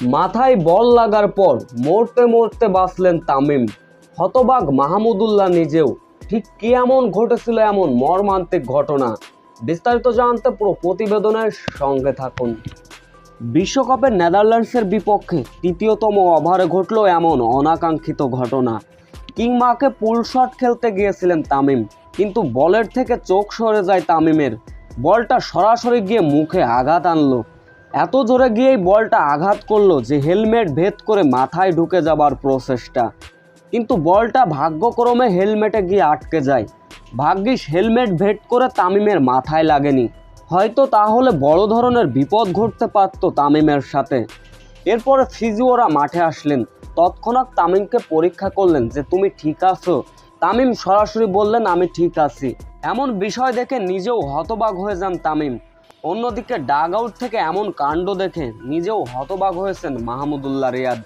মাথায় বল লাগার পর মরতে মরতে বাঁচলেন তামিম। হতবাগ মাহমুদুল্লাহ নিজেও। ঠিক কি এমন ঘটেছিল এমন মর্মান্তিক ঘটনা? বিস্তারিত জানতে পুরো প্রতিবেদনের সঙ্গে থাকুন। বিশ্বকাপে নেদারল্যান্ডসের বিপক্ষে তৃতীয়তম ওভারে ঘটল এমন অনাকাঙ্ক্ষিত ঘটনা। কিংমাকে পুল শট খেলতে গিয়েছিলেন তামিম, কিন্তু বলের থেকে চোখ সরে যায় তামিমের। বলটা সরাসরি গিয়ে মুখে আঘাত আনলো। এত জোরে গিয়েই বলটা আঘাত করল যে হেলমেট ভেদ করে মাথায় ঢুকে যাবার প্রসেসটা কিন্তু বলটা ভাগ্যক্রমে হেলমেটে গিয়ে আটকে যায়। ভাগ্যিস হেলমেট ভেদ করে তামিমের মাথায় লাগেনি। হয়তো তাহলে বড় ধরনের বিপদ ঘটতে পারত তামিমের সাথে। এরপরে ফিজিওরা মাঠে আসলেন। তৎক্ষণাৎ তামিমকে পরীক্ষা করলেন যে, তুমি ঠিক আছো? তামিম সরাসরি বললেন, আমি ঠিক আছি। এমন বিষয় দেখে নিজেও হতবাক হয়ে যান তামিম। অন্যদিকে ডাগ আউট থেকে এমন কাণ্ড দেখে নিজেও হতবাক হয়েছেন মাহমুদুল্লাহ রিয়াদ।